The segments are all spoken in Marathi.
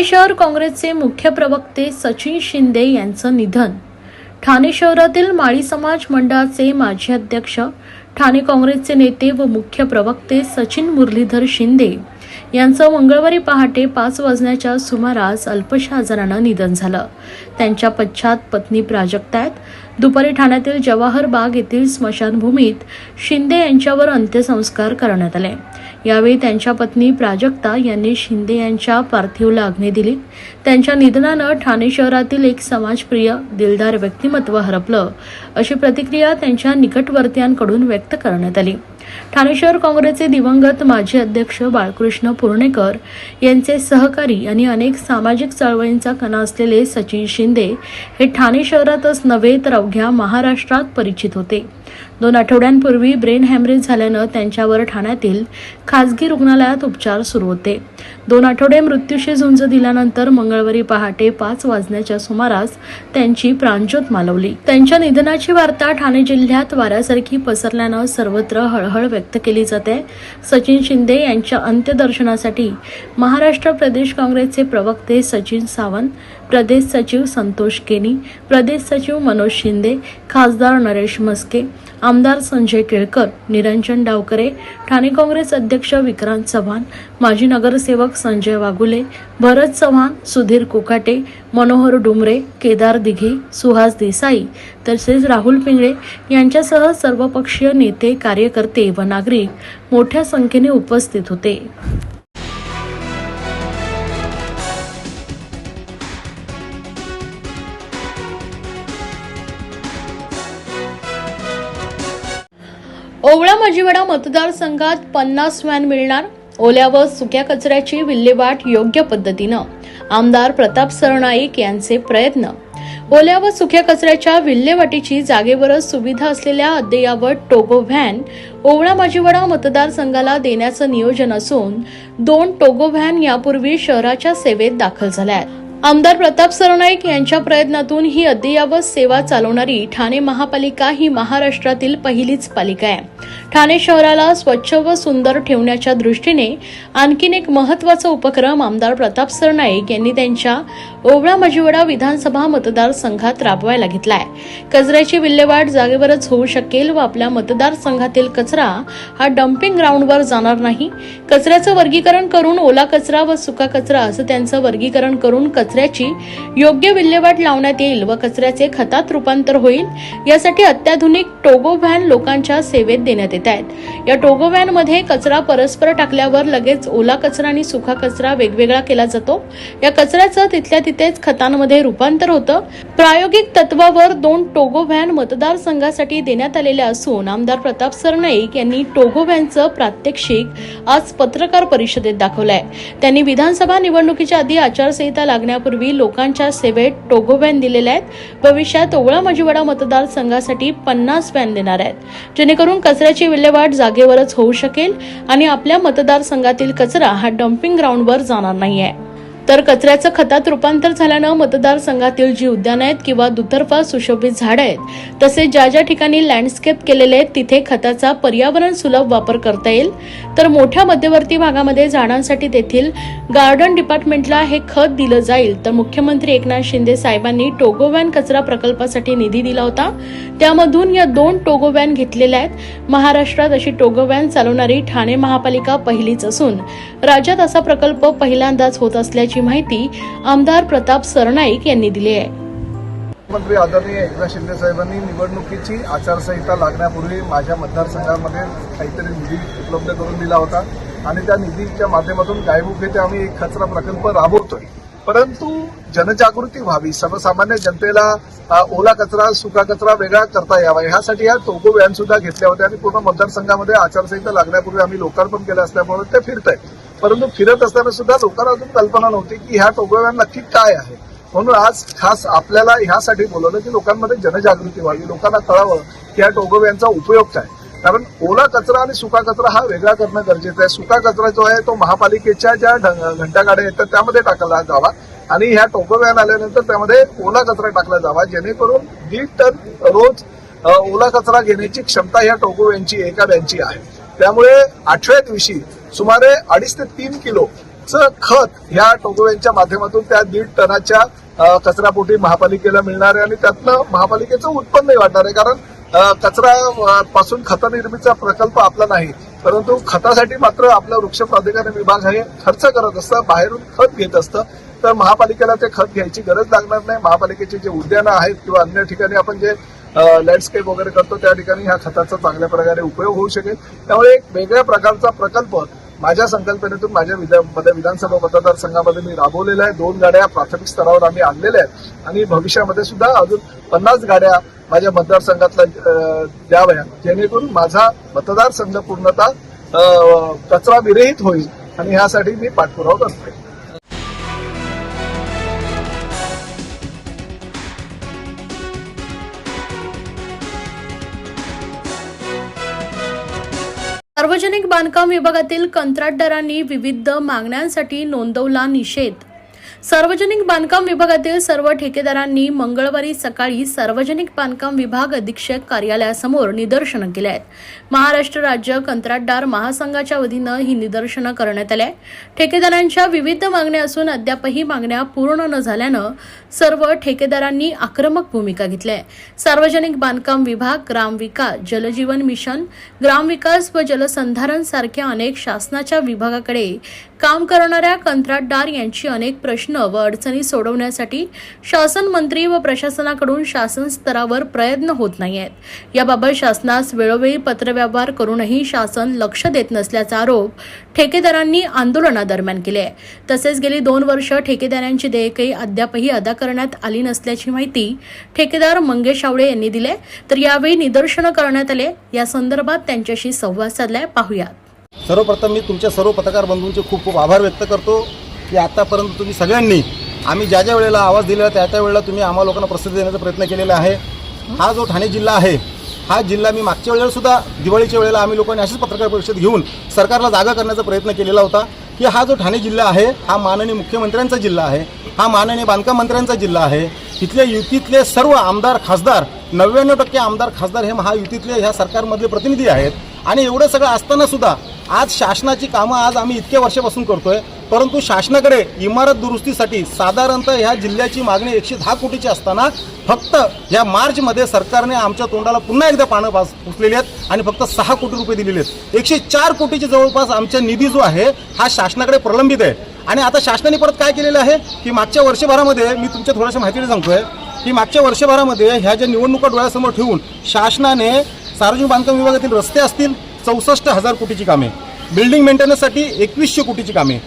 ठाणे शहर काँग्रेसचे मुख्य प्रवक्ते सचिन शिंदे यांचं निधन. ठाणे शहरातील माळी समाज मंडळाचे माजी अध्यक्ष ठाणे काँग्रेसचे नेते व मुख्य प्रवक्ते सचिन मुरलीधर शिंदे यांचं मंगळवारी पहाटे पाच वाजण्याच्या सुमारास अल्पशा आजारानं निधन झालं. त्यांच्या पश्चात पत्नी प्राजक्ता आहेत. दुपारी ठाण्यातील जवाहर बाग येथील स्मशानभूमीत शिंदे यांच्यावर अंत्यसंस्कार करण्यात आले. यावेळी त्यांच्या पत्नी प्राजक्ता यांनी शिंदे यांच्या पार्थिवला अग्नी दिली. त्यांच्या निधनानं ठाणे शहरातील एक समाजप्रिय दिलदार व्यक्तिमत्व हरपलं अशी प्रतिक्रिया त्यांच्या निकटवर्तीयांकडून व्यक्त करण्यात आली. ठाणे शहर काँग्रेसचे दिवंगत माजी अध्यक्ष बाळकृष्ण पूर्णेकर यांचे सहकारी आणि अनेक सामाजिक चळवळींचा कणा असलेले सचिन शिंदे हे ठाणे शहरातच नव्हे तर अवघ्या महाराष्ट्रात परिचित होते. दोन आठवड्यांपूर्वी ब्रेन हॅमरेज झाल्यानं त्यांच्यावर ठाण्यातील खासगी रुग्णालयात उपचार सुरू होते. दोन आठवडे मृत्यूशी झुंज दिल्यानंतर मंगळवारी पहाटे पाच वाजण्याच्या सुमारास त्यांची प्राणज्योत मालवली. त्यांच्या निधनाची वार्ता ठाणे जिल्ह्यात वाऱ्यासारखी पसरल्यानं सर्वत्र हळहळ व्यक्त केली जाते. सचिन शिंदे यांच्या अंत्यदर्शनासाठी महाराष्ट्र प्रदेश काँग्रेसचे प्रवक्ते सचिन सावंत प्रदेश सचिव संतोष केनी प्रदेश सचिव मनोज शिंदे खासदार नरेश मस्के आमदार संजय केळकर निरंजन डावकरे ठाणे काँग्रेस अध्यक्ष विक्रांत चव्हाण माजी नगरसेवक संजय वागुले भरत चव्हाण सुधीर कोकाटे मनोहर डुमरे केदार दिघे सुहास देसाई तसेच राहुल पिंगळे यांच्यासह सर्वपक्षीय नेते कार्यकर्ते व नागरिक मोठ्या संख्येने उपस्थित होते. ओवळा मजिवडा मतदारसंघात पन्नास व्हॅन मिळणार. ओल्या व सुक्या कचऱ्याची विल्हेवाट योग्य पद्धतीनं. आमदार प्रताप सरनाईक यांचे प्रयत्न. ओल्या व सुक्या कचऱ्याच्या विल्हेवाटीची जागेवरच सुविधा असलेल्या अद्ययावत टोगो व्हॅन ओवळा माजीवाडा मतदारसंघाला देण्याचं नियोजन असून दोन टोगो व्हॅन यापूर्वी शहराच्या सेवेत दाखल झाल्या आहेत. आमदार प्रताप सरनाईक यांच्या प्रयत्नातून ही अद्ययावत सेवा चालवणारी ठाणे महापालिका ही महाराष्ट्रातील पहिलीच पालिका आहे. ठाणे शहराला स्वच्छ व सुंदर ठेवण्याच्या दृष्टीने आणखीन एक महत्त्वाचा उपक्रम आमदार प्रताप सरनाईक यांनी त्यांच्या ओवळा मजिवडा विधानसभा मतदारसंघात राबवायला घेतलाय. कचऱ्याची विल्हेवाट जागेवरच होऊ शकेल व आपल्या मतदारसंघातील कचरा हा डम्पिंग ग्राउंडवर जाणार नाही. कचऱ्याचं वर्गीकरण करून ओला कचरा व सुका कचरा असं त्यांचं वर्गीकरण करून कचऱ्याची योग्य विल्हेवाट लावण्यात येईल व कचऱ्याचे खतात रूपांतर होईल यासाठी अत्याधुनिक टोगो व्हॅन लोकांच्या सेवेत देण्यात येत आहेत. या टोगो व्हॅनमध्ये कचरा परस्पर टाकल्यावर लगेच ओला कचरा आणि सुका कचरा वेगवेगळा केला जातो. या कचऱ्याचं तिथल्या तिथेच खतांमध्ये रूपांतर होतं. प्रायोगिक तत्वावर दोन टोगो व्हॅन मतदारसंघासाठी देण्यात आलेल्या असून आमदार प्रताप सरनाईक यांनी टोगो व्हॅनचं प्रात्यक्षिक आज पत्रकार परिषदेत दाखवलंय. त्यांनी विधानसभा निवडणुकीच्या आधी आचारसंहिता करण्यापूर्वी लोकांच्या सेवेत टोगो व्हॅन दिलेल्या आहेत. भविष्यात ओवळा मजिवडा मतदारसंघासाठी पन्नास व्हॅन देणार आहेत. जेणेकरून कचऱ्याची विल्हेवाट जागेवरच होऊ शकेल आणि आपल्या मतदारसंघातील कचरा हा डम्पिंग ग्राउंडवर जाणार नाही आहे तर कचऱ्याचं खतात रूपांतर झाल्यानं मतदारसंघातील जी उद्यानं आहेत किंवा दुतर्फा सुशोभित झाडं आहेत तसेच ज्या ज्या ठिकाणी लँडस्केप केलेले आहेत तिथे खताचा पर्यावरण सुलभ वापर करता येईल. तर मोठ्या मध्यवर्ती भागामध्ये झाडांसाठी तेथील गार्डन डिपार्टमेंटला हे खत दिलं जाईल. तर मुख्यमंत्री एकनाथ शिंदे साहेबांनी टोगोव्हॅन कचरा प्रकल्पासाठी निधी दिला होता. त्यामधून या दोन टोगोव्हॅन घेतलेल्या आहेत. महाराष्ट्रात अशी टोगोव्हॅन चालवणारी ठाणे महापालिका पहिलीच असून राज्यात असा प्रकल्प पहिल्यांदाच होत असल्याची माहिती आमदार प्रताप सरनाईक यांनी दिली आहे. मुख्यमंत्री आदरणीय एकनाथ शिंदे साहेबांनी निवडणुकीची आचारसंहिता लागण्यापूर्वी माझ्या मतदारसंघामध्ये काहीतरी निधी उपलब्ध करून दिला होता आणि त्या निधीच्या माध्यमातून गायमुख येथे आम्ही एक कचरा प्रकल्प राबवतोय. परंतु जनजागृती व्हावी सर्वसामान्य जनतेला ओला कचरा सुका कचरा वेगळा करता यावा ह्यासाठी या टोको व्हॅन सुद्धा घेतल्या होत्या आणि पूर्ण मतदारसंघामध्ये आचारसंहिता लागण्यापूर्वी आम्ही लोकार्पण केलं असल्यामुळे ते फिरत आहेत परंतु फिरत असताना सुद्धा लोकांना अजून कल्पना नव्हती की ह्या टोगो नक्की काय आहे. म्हणून आज खास आपल्याला ह्यासाठी बोलवलं की लोकांमध्ये जनजागृती व्हावी लोकांना कळावं की ह्या टोगव्यांचा उपयोग काय. कारण ओला कचरा आणि सुका कचरा हा वेगळा करणं गरजेचं आहे. सुका कचरा जो आहे तो महापालिकेच्या ज्या ढ- घंटागाड्या येतात त्यामध्ये टाकला जावा आणि ह्या टोकव्यान आल्यानंतर त्यामध्ये ओला कचरा टाकला जावा जेणेकरून दीड टन रोज ओला कचरा घेण्याची क्षमता ह्या टोगोव्यांची एका बँची आहे. त्यामुळे आठव्या दिवशी सुमारे अडीच ते तीन किलोचं खत ह्या टोगोव्यांच्या माध्यमातून त्या दीड टनाच्या कचरापोटी महापालिकेला मिळणार आहे आणि त्यातनं महापालिकेचं उत्पन्नही वाढणार आहे. कारण कचरा पासून खत निर्मितीचा प्रकल्प आपला नाही परंतु खतासाठी मात्र आपलं वृक्ष प्राधिकरण विभाग हे खर्च करत असतं बाहेरून खत घेत असतं. तर महापालिकेला ते खत घ्यायची गरज लागणार नाही. महापालिकेचे जे उद्यानं आहेत किंवा अन्य ठिकाणी आपण जे लँडस्केप वगैरे करतो त्या ठिकाणी ह्या खताचा चांगल्या प्रकारे उपयोग होऊ शकेल. त्यामुळे एक वेगळ्या प्रकारचा प्रकल्प माझ्या संकल्पनेतून माझ्या विधान विधानसभा मतदारसंघामध्ये मी राबवलेल्या आहे. दोन गाड्या प्राथमिक स्तरावर आम्ही आणलेल्या आहेत. आणि भविष्यामध्ये सुद्धा अजून पन्नास गाड्या माझ्या मतदारसंघातल्या द्याव्या. जेणेकरून माझा मतदारसंघ पूर्णतः कचरा विरहित होईल. आणि ह्यासाठी मी पाठपुरावा करतोय. सार्वजनिक बांधकाम विभागातील कंत्राटदारांनी विविध मागण्यांसाठी नोंदवला निषेध. सार्वजनिक बांधकाम विभागातील सर्व ठेकेदारांनी मंगळवारी सकाळी सार्वजनिक बांधकाम विभाग अधीक्षक कार्यालयासमोर निदर्शनं केली आहेत. महाराष्ट्र राज्य कंत्राटदार महासंघाच्या वतीनं ही निदर्शनं करण्यात आली ठेकेदारांच्या विविध मागण्या असून अद्यापही मागण्या पूर्ण न झाल्यानं सर्व ठेकेदारांनी आक्रमक भूमिका घेतली आहे सार्वजनिक बांधकाम विभाग ग्रामविकास जलजीवन मिशन ग्रामविकास व जलसंधारण सारख्या अनेक शासनाच्या विभागाकडे काम करणाऱ्या कंत्राटदार यांची अनेक प्रश्न व अडचणी सोडवण्यासाठी शासन मंत्री व प्रशासनाकडून शासन स्तरावर प्रयत्न होत नाही आहेत याबाबत शासनास वेळोवेळी पत्रव्यवहार करूनही शासन लक्ष देत नसल्याचा आरोप ठेकेदारांनी आंदोलनादरम्यान केले आहे तसेच गेली दोन वर्ष ठेकेदारांची देयके अद्यापही अदा करण्यात आली नसल्याची माहिती ठेकेदार मंगेश आवळे यांनी दिले तर यावेळी निदर्शनं करण्यात आले. या संदर्भात त्यांच्याशी संवाद साधलाय. पाहुयात. सर्वप्रथम मी तुमच्या सर्व पत्रकार बंधूंचे खूप खूप आभार व्यक्त करतो की आत्तापर्यंत तुम्ही सगळ्यांनी आम्ही ज्या ज्या वेळेला आवाज दिलेला त्या त्या वेळेला तुम्ही आम्हा लोकांना प्रसिद्धी देण्याचा प्रयत्न केलेला आहे. हा जो ठाणे जिल्हा आहे हा जिल्हा मी मागच्या वेळेला सुद्धा दिवाळीच्या वेळेला आम्ही लोकांनी अशीच पत्रकार परिषद घेऊन सरकारला जागा करण्याचा प्रयत्न केलेला होता की हा जो ठाणे जिल्हा आहे हा माननीय मुख्यमंत्र्यांचा जिल्हा आहे हा माननीय बांधकाम मंत्र्यांचा जिल्हा आहे. तिथल्या युतीतले सर्व आमदार खासदार नव्याण्णव टक्के आमदार खासदार हे महायुतीतले ह्या सरकारमधले प्रतिनिधी आहेत. आणि एवढं सगळं असताना सुद्धा आज शासनाची कामं आज आम्ही इतक्या वर्षापासून करतोय परंतु शासनाकडे इमारत दुरुस्तीसाठी साधारणतः ह्या जिल्ह्याची मागणी एकशे दहा कोटीची असताना फक्त या मार्चमध्ये सरकारने आमच्या तोंडाला पुन्हा एकदा पानं पास पुसलेली आहेत आणि फक्त सहा कोटी रुपये दिलेले आहेत. एकशे चार कोटीचे जवळपास आमचा निधी जो आहे हा शासनाकडे प्रलंबित आहे. आणि आता शासनाने परत काय केलेलं आहे की मागच्या वर्षभरामध्ये मी तुमच्या थोड्याशा माहितीने सांगतोय की मागच्या वर्षभरामध्ये ह्या ज्या निवडणुका डोळ्यासमोर ठेवून शासनाने सार्वजनिक बांधकाम विभागातील रस्ते असतील चौसष्ट हजार कोटीची कामे. बिल्डिंग मेंटेनन्ससाठी एकवीसशे कोटीची कामे.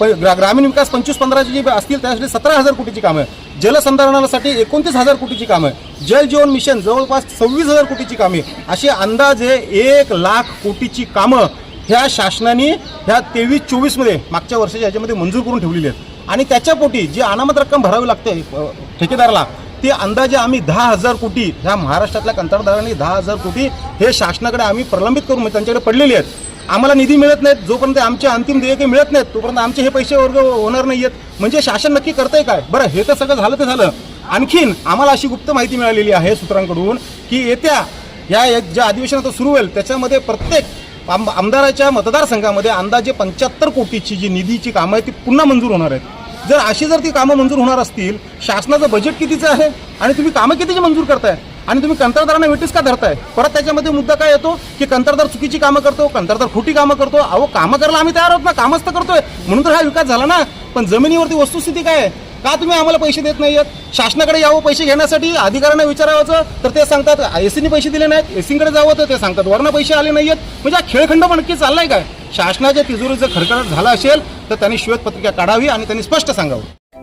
प- ग्रा- ग्रामीण विकास पंचवीस पंधराची जी असतील त्यासाठी सतरा हजार कोटीची कामं. जलसंधारणासाठी एकोणतीस हजार कोटीची कामं. जल जीवन मिशन जवळपास सव्वीस हजार कोटीची कामे. अशी अंदाजे एक लाख कोटीची कामं ह्या शासनाने ह्या तेवीस चोवीसमध्ये मागच्या वर्षाच्या ह्याच्यामध्ये मंजूर करून ठेवलेली आहेत. आणि त्याच्यापोटी जी अनामत रक्कम भरावी लागते ठेकेदाराला ते अंदाजे आम्ही दहा हजार कोटी ह्या महाराष्ट्रातल्या कंत्राटदारांनी दहा हजार कोटी हे शासनाकडे आम्ही प्रलंबित करून म्हणजे त्यांच्याकडे पडलेले आहेत. आम्हाला निधी मिळत नाहीत जोपर्यंत आमचे अंतिम देयके मिळत नाहीत तोपर्यंत आमचे हे पैसे वर्ग होणार नाही आहेत म्हणजे शासन नक्की करतंय काय? बरं हे तर सगळं झालं ते झालं. आणखीन आम्हाला अशी गुप्त माहिती मिळालेली आहे सूत्रांकडून की येत्या या एक ज्या अधिवेशनाचं सुरू होईल त्याच्यामध्ये प्रत्येक आम आमदाराच्या मतदारसंघामध्ये अंदाजे पंच्याहत्तर कोटीची जी निधीची कामं आहेत ती पुन्हा मंजूर होणार आहेत. जर अशी जर ती कामं मंजूर होणार असतील शासनाचं बजेट कितीचं आहे? आणि तुम्ही कामं कितीची मंजूर करताय? आणि तुम्ही कंत्राटदारांना वेटीस का धरताय? परत त्याच्यामध्ये मुद्दा काय येतो? की कंत्राटदार चुकीची कामं करतो कंत्राटदार खोटी कामं करतो. अहो कामं करायला आम्ही तयार आहोत ना कामच तर करतोय. म्हणून तर हा विकास झाला ना. पण जमिनीवरती वस्तुस्थिती काय आहे? का तुम्ही आम्हाला पैसे देत नाही आहेत शासनाकडे यावं पैसे घेण्यासाठी अधिकाऱ्यांना विचारावं तर ते सांगतात एसीने पैसे दिले नाहीत एसीकडे जावं तर ते सांगतात. वरनं पैसे आले नाहीयेत. म्हणजे हा खेळखंड पण नक्की चाललाय काय? शासनाच्या तिजोरीत जर खडखडाट झाला असेल तर त्यांनी श्वेतपत्रिका काढावी आणि त्यांनी स्पष्ट सांगावं.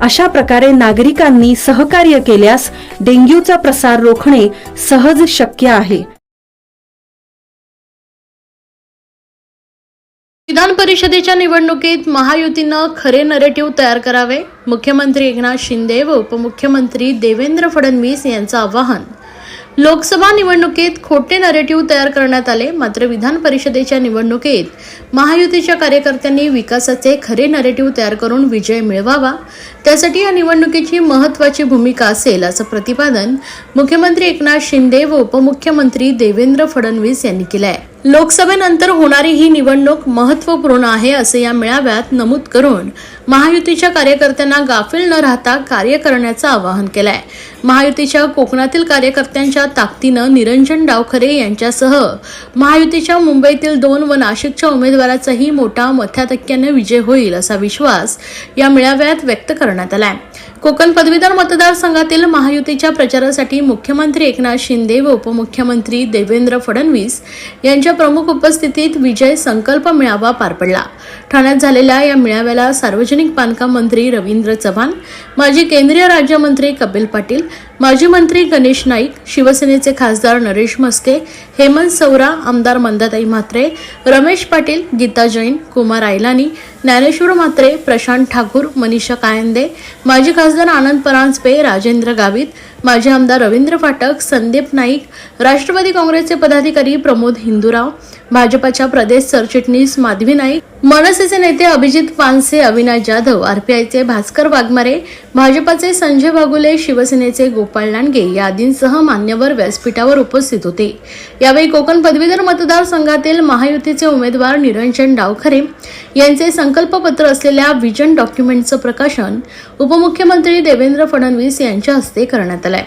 अशा प्रकारे नागरिकांनी सहकार्य केल्यास डेंग्यूचा प्रसार रोखणे सहज शक्य आहे. विधान परिषदेच्या निवडणुकीत महायुतीनं खरे नरेटिव्ह तयार करावे मुख्यमंत्री एकनाथ शिंदे व उपमुख्यमंत्री देवेंद्र फडणवीस यांचं आवाहन. लोकसभा निवडणुकीत खोटे नरेटिव्ह तयार करण्यात आले मात्र विधान परिषदेच्या निवडणुकीत महायुतीच्या कार्यकर्त्यांनी विकासाचे खरे नरेटिव्ह तयार करून विजय मिळवावा. त्यासाठी या निवडणुकीची महत्वाची भूमिका असेल असं प्रतिपादन मुख्यमंत्री एकनाथ शिंदे व उपमुख्यमंत्री देवेंद्र फडणवीस यांनी केलं आहे लोकसभेनंतर होणारी ही निवडणूक महत्त्वपूर्ण आहे असे या मेळाव्यात नमूद करून महायुतीच्या कार्यकर्त्यांना गाफील न राहता कार्य करण्याचं आवाहन केलंय. महायुतीच्या कोकणातील कार्यकर्त्यांच्या ताकदीनं निरंजन डावखरे यांच्यासह महायुतीच्या मुंबईतील दोन व नाशिकच्या उमेदवाराचाही मोठा मथ्यातक्याने विजय होईल असा विश्वास या मेळाव्यात व्यक्त करण्यात आलाय. कोकण पदवीधर मतदारसंघातील महायुतीच्या प्रचारासाठी मुख्यमंत्री एकनाथ शिंदे व उपमुख्यमंत्री देवेंद्र फडणवीस यांच्या प्रमुख उपस्थितीत विजय संकल्प मेळावा पार पडला. ठाण्यात झालेल्या या मेळाव्याला सार्वजनिक बांधकाम मंत्री रवींद्र चव्हाण माजी केंद्रीय राज्यमंत्री कपिल पाटील माजी मंत्री गणेश नाईक शिवसेनेचे खासदार नरेश मस्के हेमंत सौरा आमदार मंदाताई म्हात्रे रमेश पाटील गीता जैन कुमार आयलानी ज्ञानेश्वर म्हात्रे प्रशांत ठाकूर मनीषा कायंदे माजी खासदार आनंद परांजपे राजेंद्र गावित माजी आमदार रवींद्र फाटक संदीप नाईक राष्ट्रवादी काँग्रेसचे पदाधिकारी प्रमोद हिंदुराव भाजपाच्या प्रदेश सरचिटणीस माधवी नाईक मनसेचे नेते अभिजित पानसे अविनाश जाधव आरपीआयचे भास्कर वाघमारे भाजपाचे संजय बागुले शिवसेनेचे गोपाळ लांडगे या आदींसह मान्यवर व्यासपीठावर उपस्थित होते. यावेळी कोकण पदवीधर मतदारसंघातील महायुतीचे उमेदवार निरंजन डावखरे यांचे संकल्पपत्र असलेल्या विजन डॉक्युमेंटचं प्रकाशन उपमुख्यमंत्री देवेंद्र फडणवीस यांच्या हस्ते करण्यात आलंय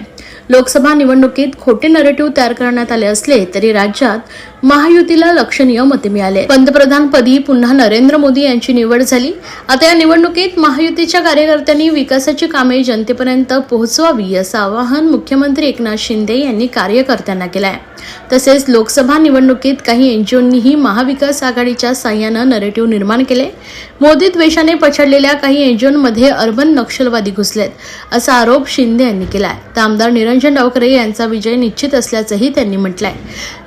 लोकसभा निवडणुकीत खोटे नरेटिव्ह तयार करण्यात आले असले तरी राज्यात महायुतीला लक्षणीय मते मिळाले. पंतप्रधानपदी पुन्हा नरेंद्र मोदी यांची निवड झाली. आता या निवडणुकीत महायुतीच्या कार्यकर्त्यांनी विकासाची कामे जनतेपर्यंत पोहोचवावी असं आवाहन मुख्यमंत्री एकनाथ शिंदे यांनी कार्यकर्त्यांना केलं आहे तसेच लोकसभा निवडणुकीत काही एनजीओंनीही महाविकास आघाडीच्या साह्यानं नरेटिव्ह निर्माण केले. मोदी द्वेषाने पछाडलेल्या काही एनजीओंमध्ये अर्बन नक्षलवादी घुसलेत असा आरोप शिंदे यांनी केला आहे तर आमदार निरंजन डावकरे यांचा विजय निश्चित असल्याचंही त्यांनी म्हटलंय.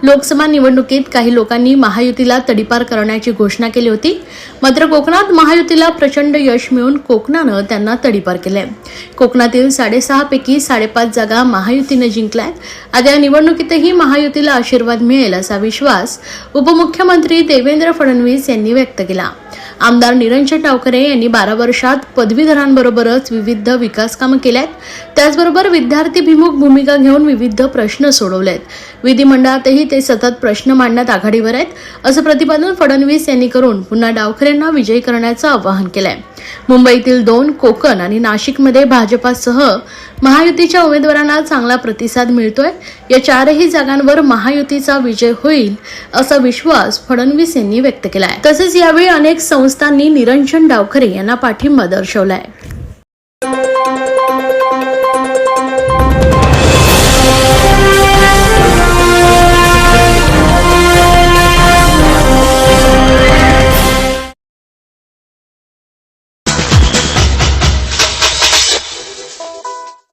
लोकसभा निवडणुकीत काही लोकांनी महायुतीला तडीपार करण्याची घोषणा केली होती. मात्र कोकणात महायुतीला प्रचंड यश मिळून कोकणानं त्यांना तडीपार केलंय. कोकणातील साडेसहापैकी साडेपाच जागा महायुतीनं जिंकल्यात. आता या निवडणुकीतही महायुतीला आशीर्वाद मिळेल असा विश्वास उपमुख्यमंत्री देवेंद्र फडणवीस यांनी व्यक्त केला. आमदार निरंजन टावकरे यांनी बारा वर्षात पदवीधरांबरोबरच विविध विकास कामं केल्यात. त्याचबरोबर विद्यार्थीभिमुख भूमिका घेऊन विविध प्रश्न सोडवलेत. विधिमंडळातही ते सतत प्रश्न मांडण्यात आघाडीवर आहेत असं प्रतिपादन फडणवीस यांनी करून पुन्हा डावखरेंना विजयी करण्याचं आवाहन केलं आहे मुंबईतील दोन कोकण आणि नाशिकमध्ये भाजपासह महायुतीच्या उमेदवारांना चांगला प्रतिसाद मिळतोय. या चारही जागांवर महायुतीचा विजय होईल असा विश्वास फडणवीस यांनी व्यक्त केलाय. तसेच यावेळी अनेक संस्थांनी निरंजन डावखरे यांना पाठिंबा दर्शवलाय.